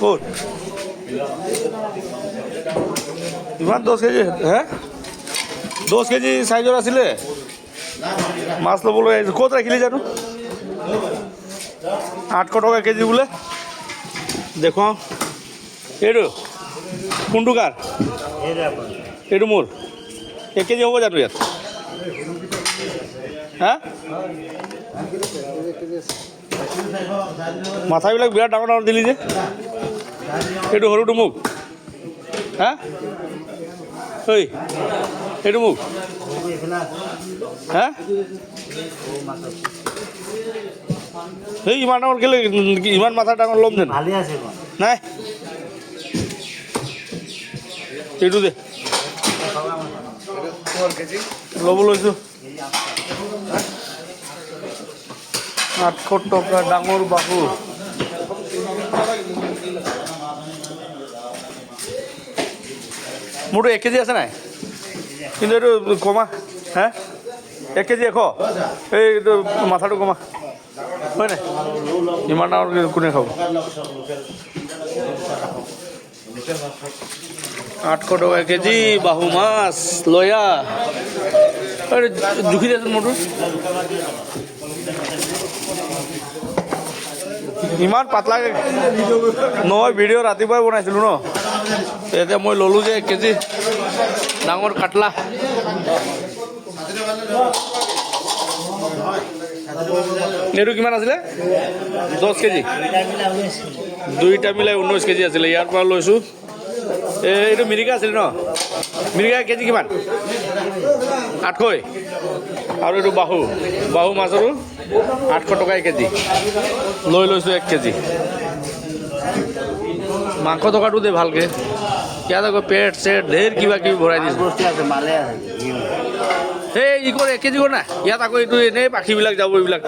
ক'ত ইমান দহ কেজি হে দহ কেজি চাইজৰ আছিলে? মাছ ল'বলৈ আহিছোঁ ক'ত ৰাখিলি জানো? আঠশ টকা কেজি বোলে। দেখুৱাওঁ এইটো কোনটো কাৰ এইটো মোৰ এক কেজি হ'ব জানো ইয়াত হা মাথাবিলাক বিৰাট ডাঙৰ ডাঙৰ দিলি যে। এইটো সৰুটো মোক হা? ঐ এইটো মোক হা? সেই ইমান ডাঙৰ কেলে ইমান মাথা ডাঙৰ ল'ম আছে নাই? এইটো দে। ল'ব লৈছোঁ। আঠশ টকা ডাঙৰ বাহু মোৰতো এক কেজি আছে নাই? কিন্তু এইটো কমা, হে? এক কেজি এশ। এইটো মাথাটো কমা। হয় নাই? ইমান ডাঙৰ কোনে খাব? আঠশ টকা কেজি, বাহু মাছ, লয়া। জুখি দিয়াচোন মোৰতো ইমান পাতলাকে নহয় ভিডিঅ' ৰাতিপুৱাই বনাইছিলোঁ ন? এতিয়া মই ল'লোঁ যে এক কেজি। ডাঙৰ কাটলা এইটো কিমান আছিলে? দহ কেজি। দুইটা মিলাই ঊনৈছ কেজি আছিলে, ইয়াৰ পৰা লৈছোঁ। এই এইটো মিৰিকা আছিলে ন? মিৰিকা কেজি কিমান? আঠশই। আৰু এইটো বাহু বাহু মাছৰো আঠশ টকা এক কেজি। লৈ লৈছোঁ এক কেজি। মাংস টকাটো দে ভালকে। ইয়াত আকৌ পেট চেট ঢেৰ কিবা কিবি ভৰাই দিছোঁ। সেই ই কৰ এক কেজি না? ইয়াত আকৌ এইটো এনেই পাখিবিলাক যাব এইবিলাক।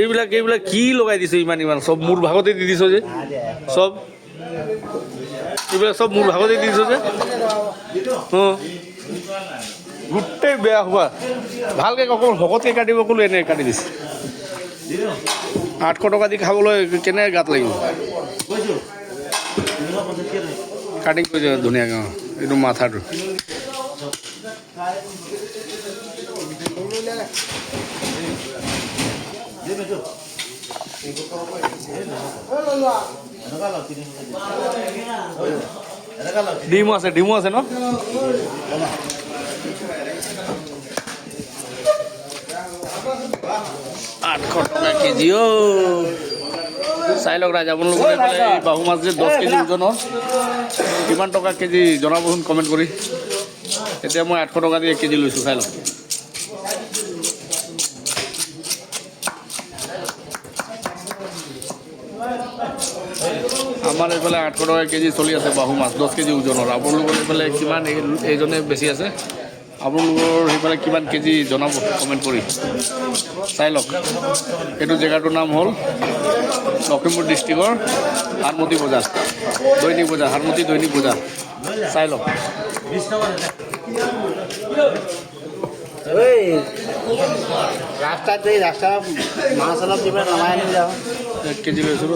এইবিলাক এইবিলাক কি লগাই দিছে ইমান ইমান? চব মোৰ ভাগতে দি দিছ যে। চব? এইবিলাক চব মোৰ ভাগতে দি দিছ যে। অঁ। গোটেই বেয়া হোৱা। ভালকৈ অকল শকতকৈ কাটিব ক'লো এনে কাটি দিছে। আঠশ টকা দি খাবলৈ কেনে গাত লাগিব? কাটিং কৰিছে ধুনীয়াকৈ, অঁ, এইটো মাথাটো। ডিমো আছে ডিমো আছে ন? আঠশ টকা কেজি অ' চাই লওক ৰাইজ আপোনালোকে এই বাহু মাছ যে দহ কেজি ওজনৰ কিমান টকা কেজি জনাবচোন কমেণ্ট কৰি। এতিয়া মই আঠশ টকা দি এক কেজি লৈছোঁ চাই লওক আমাৰ এইফালে আঠশ টকা কেজি চলি আছে বাহু মাছ দহ কেজি ওজনৰ। আপোনালোকৰ এইফালে কিমান এই- এইজনে বেছি আছে? আপোনালোকৰ সেইফালে কিমান কেজি জনাব কমেণ্ট কৰি চাই লওক এইটো জেগাটোৰ নাম হ'ল লখিমপুৰ ডিষ্ট্ৰিক্টৰ হাৰমতি বজাৰ দৈনিক বজাৰ হাৰমতি দৈনিক বজাৰ চাই লওক এই ৰাস্তাত এই ৰাস্তা মাছ অলপ কিবা নমাই আনি যাওঁ এক কেজি লৈছোঁ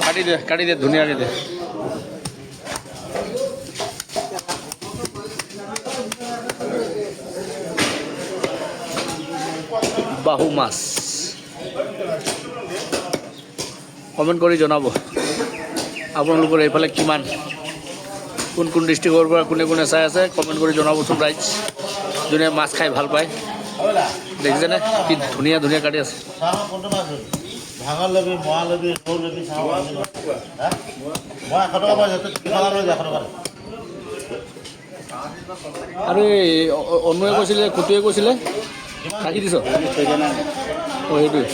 কাটি দে কাটি দে ধুনীয়াকৈ দে বাহু মাছ কমেণ্ট কৰি জনাব আপোনালোকৰ এইফালে কিমান কোন কোন ডিষ্ট্ৰিক্টৰ পৰা কোনে কোনে চাই আছে? কমেণ্ট কৰি জনাবচোন ৰাইজ যোনে মাছ খাই ভালো পায়। দেখিছেনে কি ধুনীয়া ধুনীয়া কাটি আছে। আৰু এই অনুৱে কৈছিলে কুটুৱে কৈছিলে। ৰাখি দিছ? অঁ, সেইটোৱে।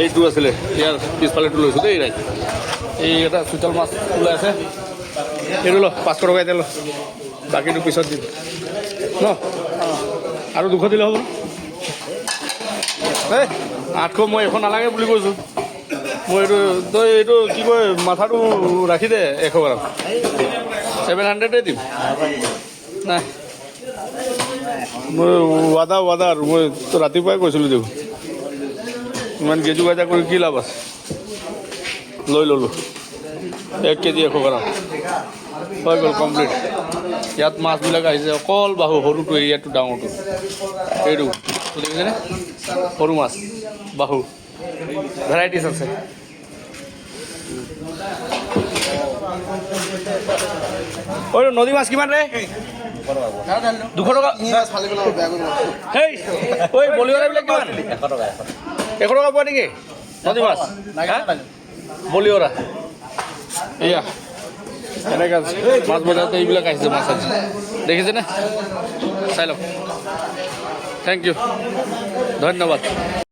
এইটো আছিলে, ইয়াৰ পিছফালেটো লৈছোঁ দেই ৰাইট। এই এটা চোতাল মাছ ওলাই আছে। এইটো ল পাঁচশো টকা এতিয়া ল। বাকীটো পিছত দিম। আৰু দুশ দিলে হ'ব। এই, আঠশ মই এইখন নালাগে বুলি কৈছোঁ। মই এইটো, তই এইটো কি কয়, মাথাটো ৰাখি দে এশ গ্ৰাম। ছেভেন হাণ্ড্ৰেডে দিম। নাই। মই ৱাদা ৱাদা আৰু মই ৰাতিপুৱাই কৈছিলোঁ দেখোন। ইমান গেজু গাজা কৰি কি লাভ আছে? লৈ ল'লোঁ। এক কেজি এশ গ্ৰাম। হৈ গ'ল কমপ্লিট। ইয়াত মাছবিলাক আহিছে, অকল বাহু, সৰুটো এৰিয়াটো ডাঙৰটো। এইটো, দেখিছেনে? সৰু মাছ, বাহু। ভেৰাইটিছ আছে। ঐ নদী মাছ কিমান ৰে? দুশ টকা। হেই ঐ বলিয়ৰাবিলাক কিমান? এশ টকা পোৱা নেকি? নদী মাছ? বলিয়ৰা এয়া। এনেকৈ আছে। মাছ বজাৰতে এইবিলাক আহিছে মাছ আজি। দেখিছেনে চাই লওক। থেংক ইউ ধন্যবাদ।